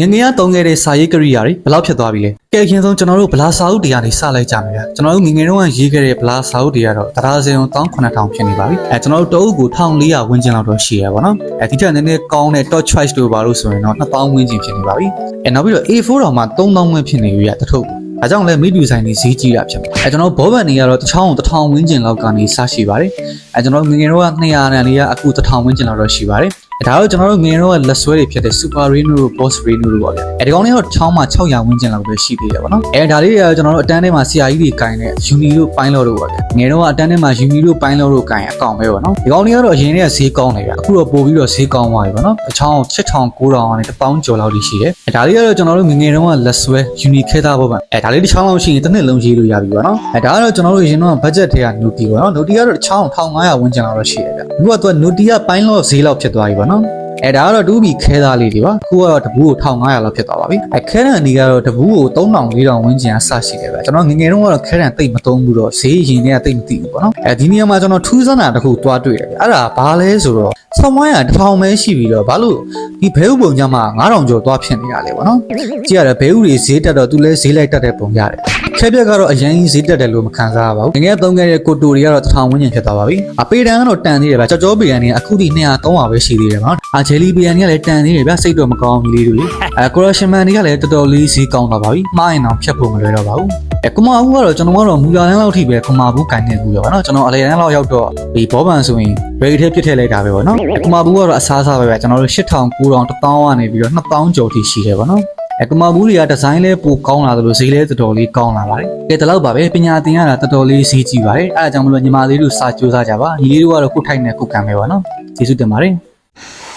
ငယ်ငယ်ကတုံးခဲ့တဲ့စာရေးကရိယာတွေဘယ်လောက်ဖြစ်သွားပြီလဲကဲအရင်ဆုံးကျွန်တော်တို့ဗလာစာအုပ်တရားတွေစလိုက်ကြမယ်ဗျာကျွန်တော်တို့ငယ်ငယ်တုန်းကရေးခဲ့တဲ့ဗလာစာအုပ်တွေကတော့တရားစင်အောင်18000ဖြစ်နေပါပြီအဲကျွန်တော်တို့တအုပ်ကို1400ဝန်းကျင်လောက်တော့ရှိရပါတော့အဲဒီထက်နည်းနည်းကောင်းတဲ့ top choice တို့ပါလို့ဆိုရင်တော့2000ဝန်းကျင်ဖြစ်နေပါပြီအဲနောက်ပြီးတော့ A4 တော့မှ3000ဝန်းဖြစ်နေပြီဗျာတထုပ်ဒါကြောင့်လည်းမိတူဆိုင်တွေဈေးကြီးတာဖြစ်တယ်အဲကျွန်တော်ဘောဘန်တွေကတော့တစ်ချောင်း1000ဝန်းကျင်လောက်ကနေစရှိပါတယ်အဲကျွန်တော်ငယ်ငယ်တော့200တန်လေးကအခု1000ဝန်းကျင်လောက်တော့ရှိပါတယ် ဒါတော့ကျွန်တော်တို့ငယ်တော့လက်ဆွဲတွေဖြစ်တဲ့ Super Reno တို့ Boss Reno တို့ပေါ့ဗျာအဲဒီကောင်တွေတော့ချောင်းမှာ600ဝန်းကျင်လောက်ပဲရှိသေးတယ်ပေါ့နော်အဲဒါလေးတွေကကျွန်တော်တို့အတန်းထဲမှာ CRE တွေကိုင်တဲ့ Uni တို့ပိုင်းလော့တို့ပေါ့ဗျာငယ်တော့အတန်းထဲမှာ Uni တို့ပိုင်းလော့တို့ကိုင်အကောင်ပဲပေါ့နော်ဒီကောင်တွေကတော့အရင်ကဈေးကောင်းနေဗျာအခုတော့ပို့ပြီးတော့ဈေးကောင်းသွားပြီပေါ့နော်အချောင်း6000 9000ကနေ1000ကျော်လောက်ထိရှိတယ်အဲဒါလေးကတော့ကျွန်တော်တို့ငယ်ငယ်တုန်းကလက်ဆွဲ Uni ခဲသားပေါ့ဗျာအဲဒါလေးတစ်ချောင်းလောက်ရှိရင်တစ်နှစ်လုံးရေးလို့ရပြီပေါ့နော်အဲဒါကတော့ကျွန်တော်တို့အရင်တော့ budget ထဲက Nuti ပေါ့နော် Nuti ကတော့တစ်ချောင်း1500ဝန်းကျင်လောက်တော့ရှိတယ်ဗျအခုကတော့ Nuti ကပိုင်းလော့ဈေးလောက်ဖြစ်သွားပြီပေါ့နော်အဲဒါကတော့တူးပြီးခဲသားလေးတွေပါအခုကတော့တပူးကို1500လောက်ဖြစ်သွားပါပြီအဲခဲတံဒီကတော့တပူးကို3000 4000ဝန်းကျင်အဆရှိတယ်ပဲကျွန်တော်ငယ်ငယ်တုန်းကတော့ခဲတံတိတ်မသုံးဘူးတော့ဈေးရင်တွေကတိတ်မသိဘူးပေါ့နော်အဲဒီနေရာမှာကျွန်တော်ထူးဆန်းတာတစ်ခုတွားတွေ့တယ်ဗျအဲ့ဒါဘာလဲဆိုတော့ဆောင်းဝိုင်းက1000ပဲရှိပြီးတော့ဘာလို့ဒီဘဲဥပုံကြမှာ9000ကျော်တွားဖြစ်နေရလဲပေါ့နော်ကြည့်ရတယ်ဘဲဥတွေဈေးတက်တော့သူလဲဈေးလိုက်တက်တဲ့ပုံရတယ် ခဲပြက်ကတော့အရင်ကြီးဈေးတက်တယ်လို့မခံစားရပါဘူးငယ်ငယ်သုံးခဲ့တဲ့ကိုတိုတွေကတော့1000ဝန်းကျင်ဖြစ်သွားပါပြီအပေတန်ကတော့တန်သေးတယ်ဗျကြော်ကြောပေတန်တွေကအခုထိ200 300ပဲရှိသေးတယ်ပေါ့နော်အာဂျယ်လီပေတန်တွေကလည်းတန်သေးတယ်ဗျစိတ်တော့မကောင်းဘူးလေးတွေအဲကိုရရှင်မန်တွေကလည်းတော်တော်လေးဈေးကောင်းသွားပါပြီမှားရင်တော့ဖြတ်ဖို့မလွယ်တော့ပါဘူးအဲကွန်မာဘူးကတော့ကျွန်တော်ကတော့မူရတန်းလောက်ထိပဲကွန်မာဘူးကန်နေဘူးရောနော်ကျွန်တော်အလေတန်းလောက်ရောက်တော့ဒီဘောပန်ဆိုရင်ဘယ်ထဲပြစ်ထည့်လိုက်တာပဲပေါ့နော်ကွန်မာဘူးကတော့အစားစားပဲဗျကျွန်တော်တို့8000 9000 1000ကနေပြီးတော့2000ကျော်ထိရှိတယ်ပေါ့နော် အဲကွန်မာဘူးတွေကဒီဇိုင်းလေးပိုကောင်းလာသလိုဈေးလည်းတော်တော်လေးကောင်းလာပါတယ်။ကဲဒီလောက်ပါပဲပညာသင်ရတာတော်တော်လေးဈေးကြီးပါတယ်။အဲဒါကြောင့်မလို့ညီမလေးတို့စာကြိုးစားကြပါ။ညီလေးတို့ကတော့ကိုယ်ထိုက်နဲ့ကိုယ်ခံပဲပါနော်။ကျေးဇူးတင်ပါတယ်။